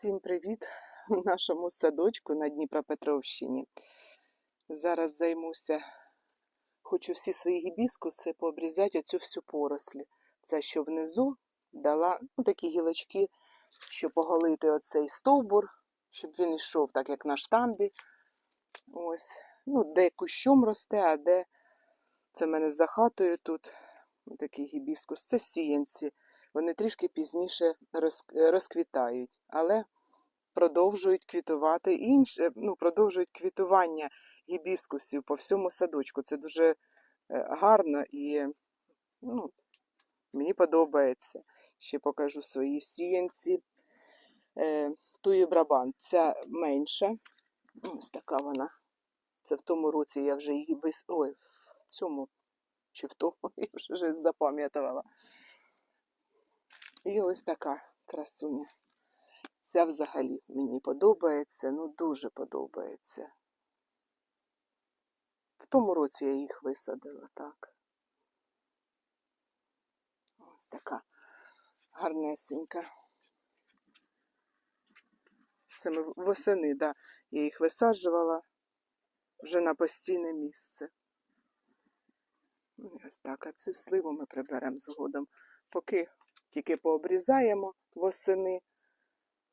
Всім привіт у нашому садочку на Дніпропетровщині. Зараз займуся, хочу всі свої гібіскуси пообрізати оцю всю порослі. Це що внизу дала ну, такі гілочки, щоб оголити оцей стовбур, щоб він йшов так, як на штамбі. Ось. Ну, де кущом росте, а де це в мене за хатою тут. Такий гібіскус. Це сіянці. Вони трішки пізніше розквітають, але продовжують квітувати інше, ну, продовжують квітування гібіскусів по всьому садочку. Це дуже е, гарно і ну, мені подобається. Ще покажу свої сіянці. Е, Туї Брабант. Ця менша. Ось така вона. Це в тому році я вже її вис... Ой, в цьому чи в тому я вже запам'ятала. І ось така красуня. Ця взагалі мені подобається, ну дуже подобається. В тому році я їх висадила, так. Ось така гарнесенька. Це ми восени, да. Я їх висаджувала вже на постійне місце. Ну, і Ось так, а цю сливу ми приберемо згодом. Поки тільки пообрізаємо восени.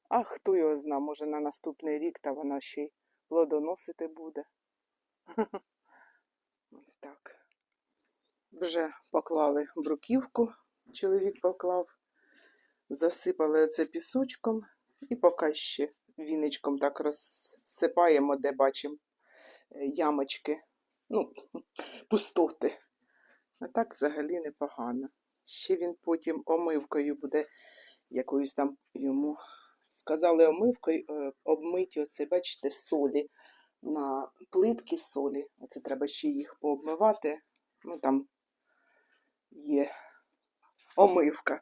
А хто його зна, може на наступний рік та вона ще й плодоносити буде. Ось так. Вже поклали бруківку, чоловік поклав, засипали оце пісочком і поки ще віничком так розсипаємо, де бачимо е, ямочки, ну, пустоти. А так взагалі непогано. Ще він потім омивкою буде якоюсь там йому. Сказали омивкою е, обмиті оце, бачите, солі на плитки солі. Оце треба ще їх пообмивати. Ну там є омивка.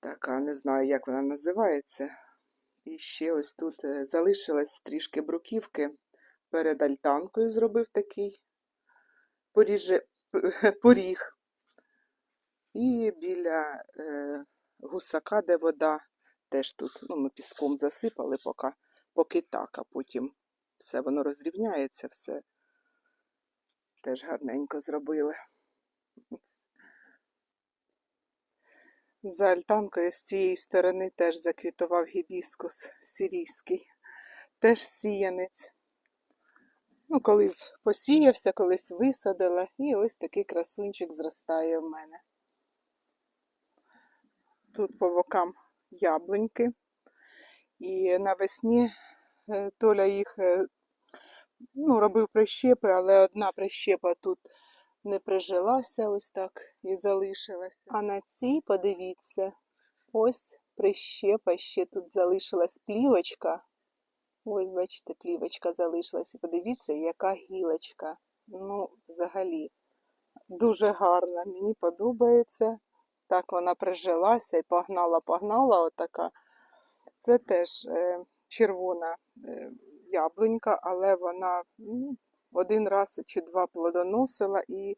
Така, не знаю, як вона називається. І ще ось тут е, залишилось трішки бруківки. Перед альтанкою зробив такий поріже, поріг. І біля е, гусака, де вода, теж тут ну, ми піском засипали, поки, поки так, а потім все воно розрівняється, все теж гарненько зробили. За альтанкою з цієї сторони теж заквітував гібіскус сирійський, теж сіянець. Ну, колись посіявся, колись висадила, і ось такий красунчик зростає в мене. Тут по бокам яблуньки. І навесні е, Толя їх е, ну, робив прищепи, але одна прищепа тут не прижилася, ось так і залишилася. А на цій, подивіться, ось прищепа, ще тут залишилась плівочка. Ось, бачите, плівочка залишилась. Подивіться, яка гілочка. Ну, взагалі, дуже гарна. Мені подобається. Так вона прижилася і погнала, погнала отака. Це теж е, червона е, яблунька, але вона ну, один раз чи два плодоносила, і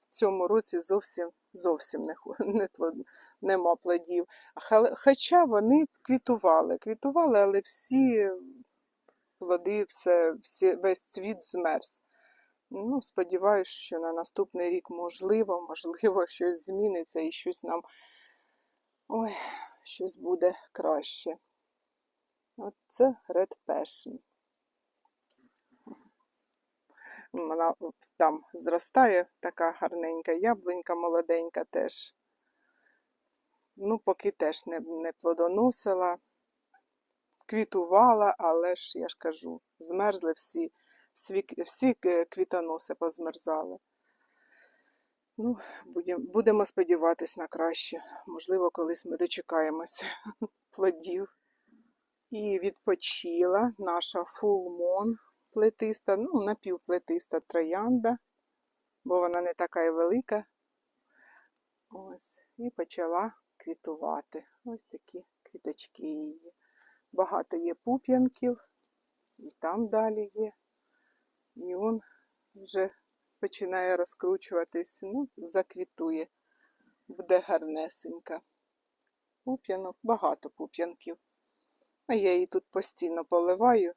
в цьому році зовсім зовсім не, не плод, нема плодів. Хоча вони квітували, квітували, але всі плоди, все, всі, весь цвіт змерз. Ну, сподіваюся, що на наступний рік можливо, можливо, щось зміниться і щось нам ой, щось буде краще. От це Red Passion. Вона там зростає, така гарненька яблунька молоденька теж. Ну, поки теж не, не плодоносила, квітувала, але ж я ж кажу, змерзли всі, всі, квітоноси позмерзали. Ну, будем, будемо сподіватись на краще. Можливо, колись ми дочекаємося плодів. І відпочила наша фулмон плетиста, ну, напівплетиста троянда, бо вона не така і велика. Ось, і почала квітувати. Ось такі квіточки її. Багато є пуп'янків, і там далі є. І він вже починає розкручуватись, ну, заквітує. Буде гарнесенька. Пуп'янок, багато пуп'янків. А я її тут постійно поливаю.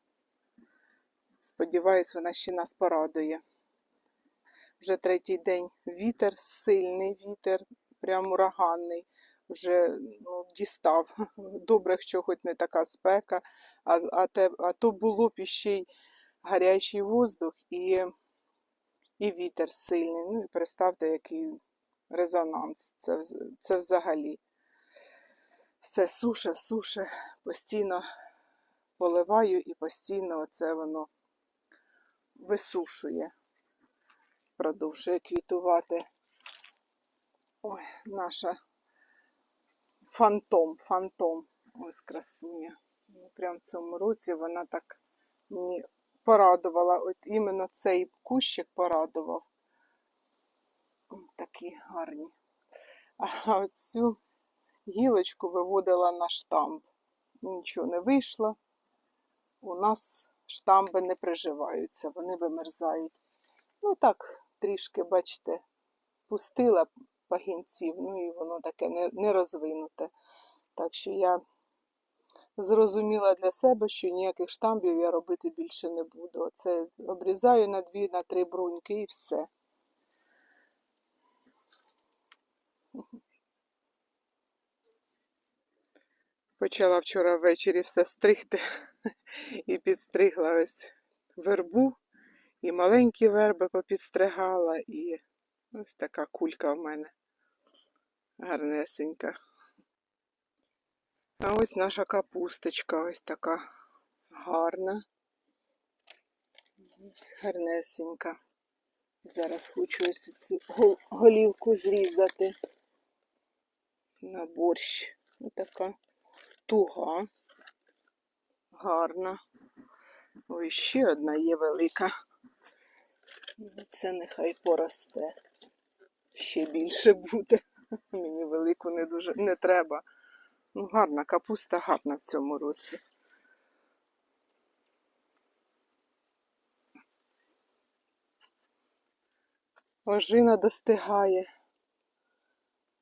Сподіваюсь, вона ще нас порадує. Вже третій день вітер, сильний вітер, прям ураганний. Вже ну, дістав. Добре, що хоч не така спека, а, а, те, а то було б іще й гарячий воздух і, і вітер сильний. Ну і представте, який резонанс. Це, це взагалі. Все суше, суше, постійно поливаю і постійно це воно висушує, продовжує квітувати. Ой, наша фантом, фантом. Ось красуня. Ну, Прям в цьому році вона так мені порадувала. От іменно цей кущик порадував. Такі гарні. А оцю гілочку виводила на штамп. Нічого не вийшло. У нас штамби не приживаються, вони вимерзають. Ну так, трішки, бачите, пустила пагінців, ну і воно таке не розвинуте. Так що я зрозуміла для себе, що ніяких штамбів я робити більше не буду. Оце обрізаю на дві, на три бруньки і все. Почала вчора ввечері все стригти і підстригла ось вербу, і маленькі верби попідстригала, і ось така кулька в мене гарнесенька. А ось наша капусточка, ось така гарна. Ось гарнесенька. Зараз хочу ось цю гол- голівку зрізати на борщ. Ось така туга. Гарна. Ой, ще одна є велика. Це нехай поросте. Ще більше буде. Мені велику не дуже не треба. Гарна капуста, гарна в цьому році. Ожина достигає.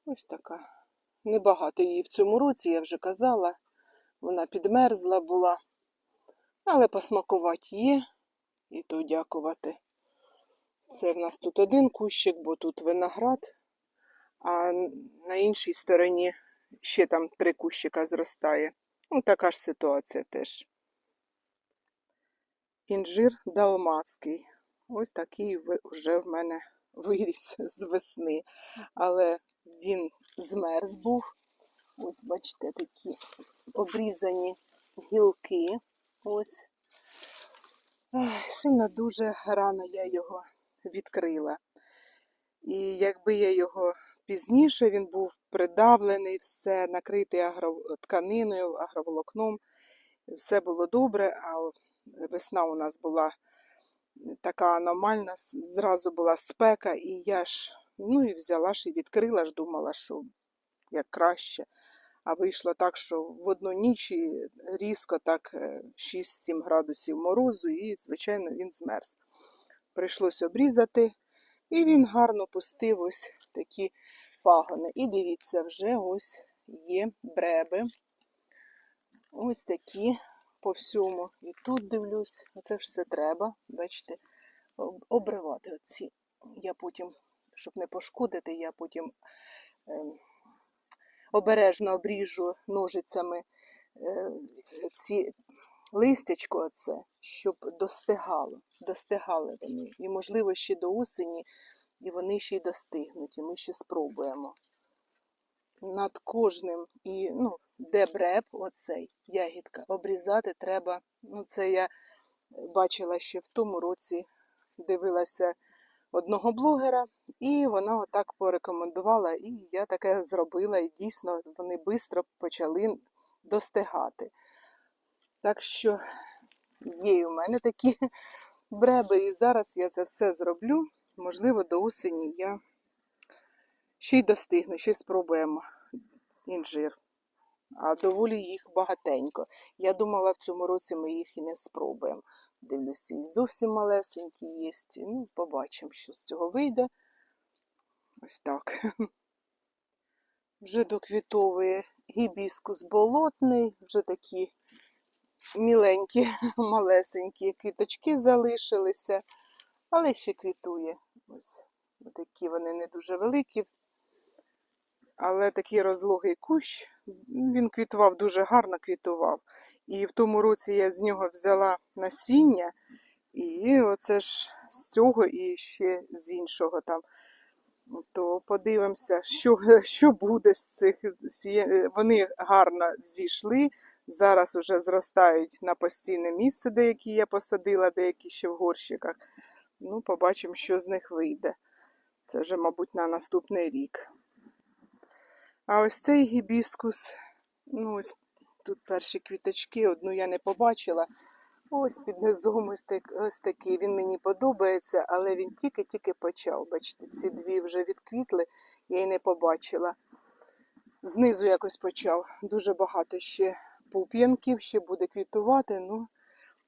Ось така. Небагато її в цьому році, я вже казала. Вона підмерзла була. Але посмакувати є, і то дякувати. Це в нас тут один кущик, бо тут виноград, а на іншій стороні ще там три кущика зростає. Ну, така ж ситуація теж. Інжир далмацький. Ось такий вже в мене виріс з весни. Але він змерз був. Ось, бачите, такі обрізані гілки. Ось. Сильно дуже рано я його відкрила. І якби я його пізніше, він був придавлений, все накритий агро- тканиною, агроволокном, все було добре, а весна у нас була така аномальна, зразу була спека, і я ж ну і взяла ж і відкрила ж, думала, що як краще. А вийшло так, що в одну ніч різко так е, 6-7 градусів морозу, і, звичайно, він змерз. Прийшлось обрізати, і він гарно пустив ось такі пагони. І дивіться, вже ось є бреби. Ось такі по всьому. І тут дивлюсь, оце ж все треба, бачите, обривати оці. Я потім, щоб не пошкодити, я потім ем, обережно обріжу ножицями е, ці листячко оце, щоб достигало, достигали вони. І, можливо, ще до осені, і вони ще й достигнуть, і ми ще спробуємо. Над кожним і ну, де бреб, оцей ягідка, обрізати треба. Ну, це я бачила ще в тому році, дивилася одного блогера, і вона отак порекомендувала, і я таке зробила, і дійсно вони швидко почали достигати. Так що є у мене такі бреби, і зараз я це все зроблю. Можливо, до осені я ще й достигну, ще спробуємо інжир. А доволі їх багатенько. Я думала, в цьому році ми їх і не спробуємо. Дивлюся, і зовсім малесенькі є. Ну, побачимо, що з цього вийде. Ось так. Вже доквітовує гібіскус болотний, вже такі міленькі, малесенькі квіточки залишилися, але ще квітує. Ось такі вони не дуже великі. Але такий розлогий кущ, він квітував дуже гарно квітував. І в тому році я з нього взяла насіння, і оце ж з цього і ще з іншого там. То подивимося, що, що буде з цих. Вони гарно зійшли. Зараз вже зростають на постійне місце, деякі я посадила, деякі ще в горщиках. Ну, побачимо, що з них вийде. Це вже, мабуть, на наступний рік. А ось цей гібіскус, ну ось тут перші квіточки, одну я не побачила. Ось під низом ось, так, ось такий. Він мені подобається, але він тільки-тільки почав. Бачите, ці дві вже відквітли, я й не побачила. Знизу якось почав. Дуже багато ще пуп'янків, ще буде квітувати. Ну,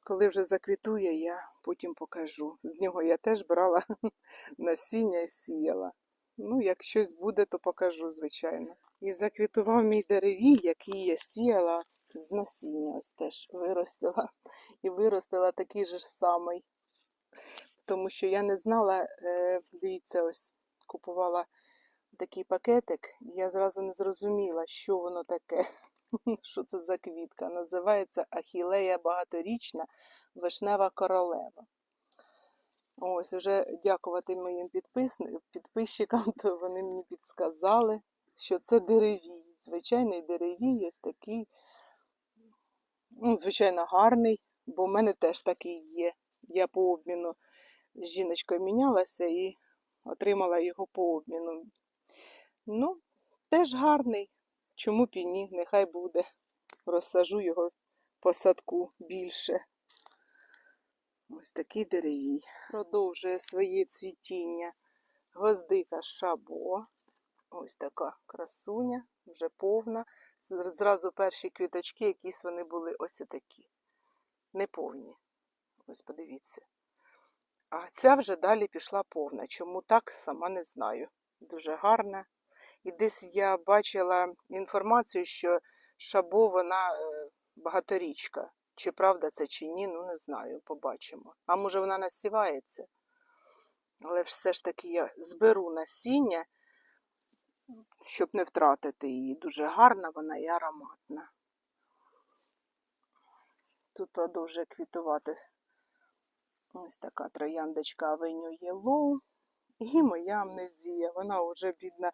коли вже заквітує, я потім покажу. З нього я теж брала насіння і сіяла. Ну, як щось буде, то покажу, звичайно. І заквітував мій деревій, який я сіяла з насіння. Ось теж виростила. І виростила такий же ж самий. Тому що я не знала, е, дивіться, ось купувала такий пакетик, і я зразу не зрозуміла, що воно таке. Що це за квітка? Називається Ахілея багаторічна вишнева королева. Ось, вже дякувати моїм підписни- підписчикам, то вони мені підсказали, що це деревій. Звичайний деревій, ось такий, ну, звичайно, гарний, бо в мене теж такий є. Я по обміну з жіночкою мінялася і отримала його по обміну. Ну, теж гарний. Чому б і ні? Нехай буде. Розсажу його по садку більше. Ось такий деревій. Продовжує своє цвітіння. Гвоздика шабо. Ось така красуня, вже повна. Зразу перші квіточки, якісь вони були ось такі. Неповні. Ось подивіться. А ця вже далі пішла повна. Чому так, сама не знаю. Дуже гарна. І десь я бачила інформацію, що шабо вона е, багаторічка. Чи правда це, чи ні, ну не знаю, побачимо. А може вона насівається. Але все ж таки я зберу насіння, щоб не втратити її. Дуже гарна вона і ароматна. Тут продовжує квітувати ось така трояндочка Avenue Yellow. І моя амнезія. Вона вже, бідна,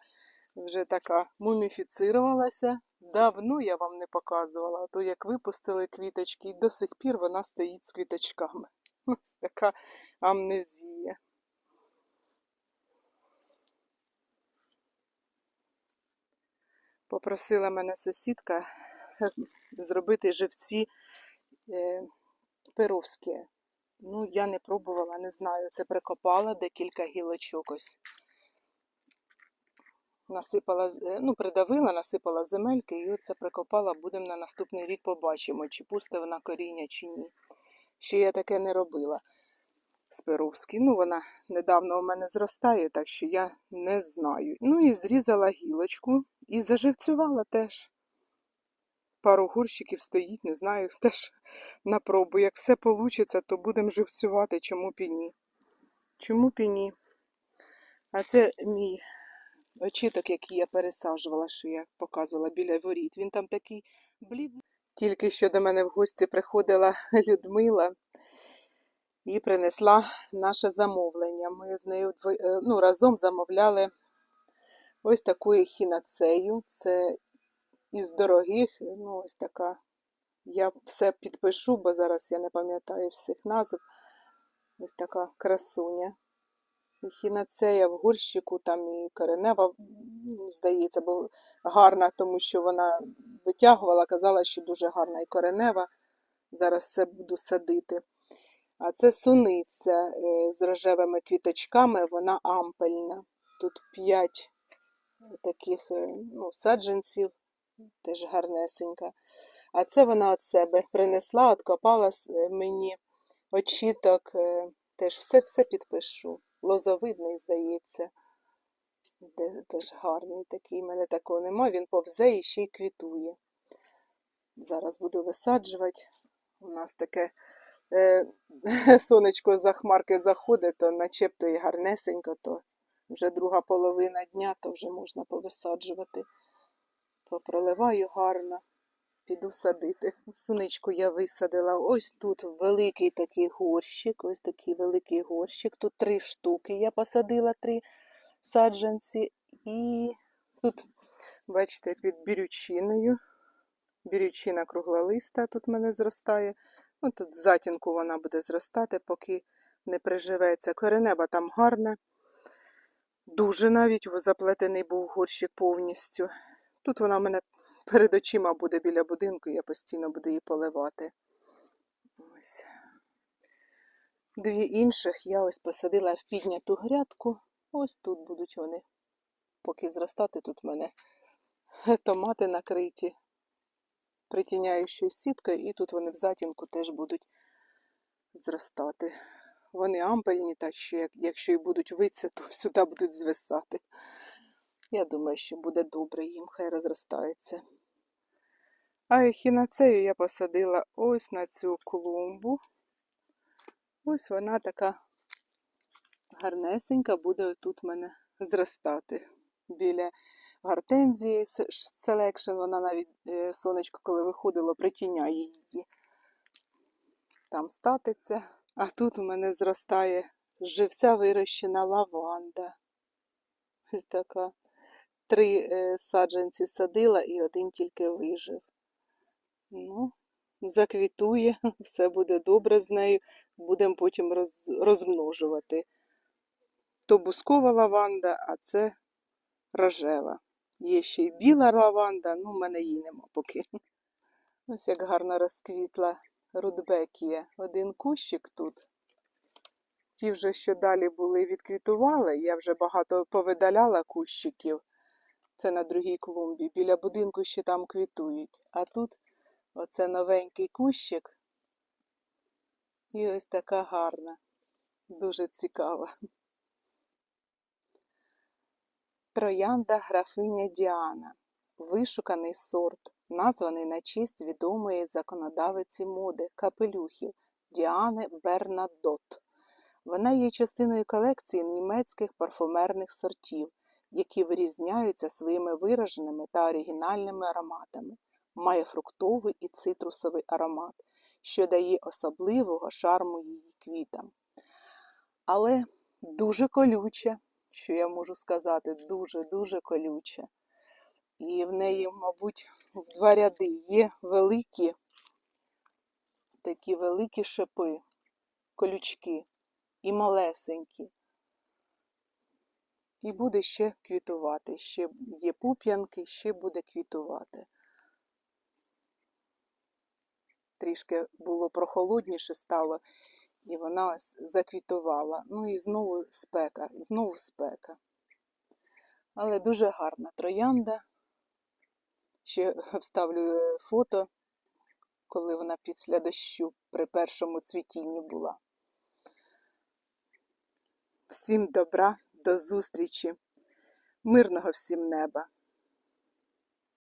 вже така муміфіцирувалася. Давно я вам не показувала, то як випустили квіточки, і до сих пір вона стоїть з квіточками. Ось така амнезія. Попросила мене сусідка зробити живці е, перовські. Ну, я не пробувала, не знаю. Це прикопала декілька гілочок ось. Насипала, е, ну, придавила, насипала земельки і оце прикопала. Будемо на наступний рік побачимо, чи пусте вона коріння, чи ні. Ще я таке не робила з Перовські. Ну, вона недавно у мене зростає, так що я не знаю. Ну і зрізала гілочку і заживцювала теж. Пару горщиків стоїть, не знаю, теж на пробу. Як все вийде, то будемо живцювати, чому б і ні. Чому б і ні. А це мій очіток, який я пересаджувала, що я показувала біля воріт. Він там такий блідний. Тільки що до мене в гості приходила Людмила і принесла наше замовлення. Ми з нею е, ну, разом замовляли ось таку ехінацею. Це із дорогих, ну ось така. Я все підпишу, бо зараз я не пам'ятаю всіх назв. Ось така красуня. Ехінацея в горщику, там і коренева, здається, бо гарна, тому що вона витягувала, казала, що дуже гарна і коренева. Зараз все буду садити. А це суниця е, з рожевими квіточками, вона ампельна. Тут п'ять таких е, ну, саджанців, теж гарнесенька. А це вона від себе принесла, откопала е, мені очіток, теж все-все підпишу. Лозовидний, здається. Де- Теж гарний такий. У мене такого нема. Він повзе і ще й квітує. Зараз буду висаджувати. У нас таке е, сонечко за хмарки заходить, то начебто і гарнесенько, то вже друга половина дня, то вже можна повисаджувати. Попроливаю гарно, піду садити. Суничку я висадила. Ось тут великий такий горщик, ось такий великий горщик. Тут три штуки я посадила, три саджанці. І тут, бачите, під бірючиною. Бірючина круглолиста тут в мене зростає. Ну, тут затінку вона буде зростати, поки не приживеться. Коренеба там гарне. Дуже навіть заплетений був горщик повністю. Тут вона в мене перед очима буде біля будинку, я постійно буду її поливати. Ось. Дві інших я ось посадила в підняту грядку. Ось тут будуть вони. Поки зростати, тут в мене томати накриті притіняючою сіткою, і тут вони в затінку теж будуть зростати. Вони ампельні, так що якщо і будуть витися, то сюди будуть звисати. Я думаю, що буде добре їм, хай розростаються. А ехінацею я посадила ось на цю клумбу. Ось вона така гарнесенька буде тут в мене зростати. Біля гортензії Selection, вона навіть е, сонечко, коли виходило, притіняє її. Там статиться. А тут у мене зростає живця вирощена лаванда. Ось така. Три е, саджанці садила і один тільки вижив. Ну, заквітує, все буде добре з нею. Будемо потім роз, розмножувати. То бускова лаванда, а це рожева. Є ще й біла лаванда, ну в мене її нема поки. Ось як гарно розквітла рудбекія. Один кущик тут. Ті вже, що далі були, відквітували. Я вже багато повидаляла кущиків. Це на другій клумбі. Біля будинку ще там квітують. А тут оце новенький кущик. І ось така гарна. Дуже цікава. Троянда графиня Діана. Вишуканий сорт, названий на честь відомої законодавиці моди капелюхів Діани Бернадот. Вона є частиною колекції німецьких парфумерних сортів, які вирізняються своїми вираженими та оригінальними ароматами. Має фруктовий і цитрусовий аромат, що дає особливого шарму її квітам. Але дуже колюча, що я можу сказати, дуже-дуже колюча. І в неї, мабуть, в два ряди є великі, такі великі шипи, колючки і малесенькі. І буде ще квітувати. Ще є пуп'янки, ще буде квітувати. Трішки було прохолодніше стало, і вона ось заквітувала. Ну і знову спека, знову спека. Але дуже гарна троянда. Ще вставлю фото, коли вона після дощу при першому цвітінні була. Всім добра, до зустрічі, мирного всім неба!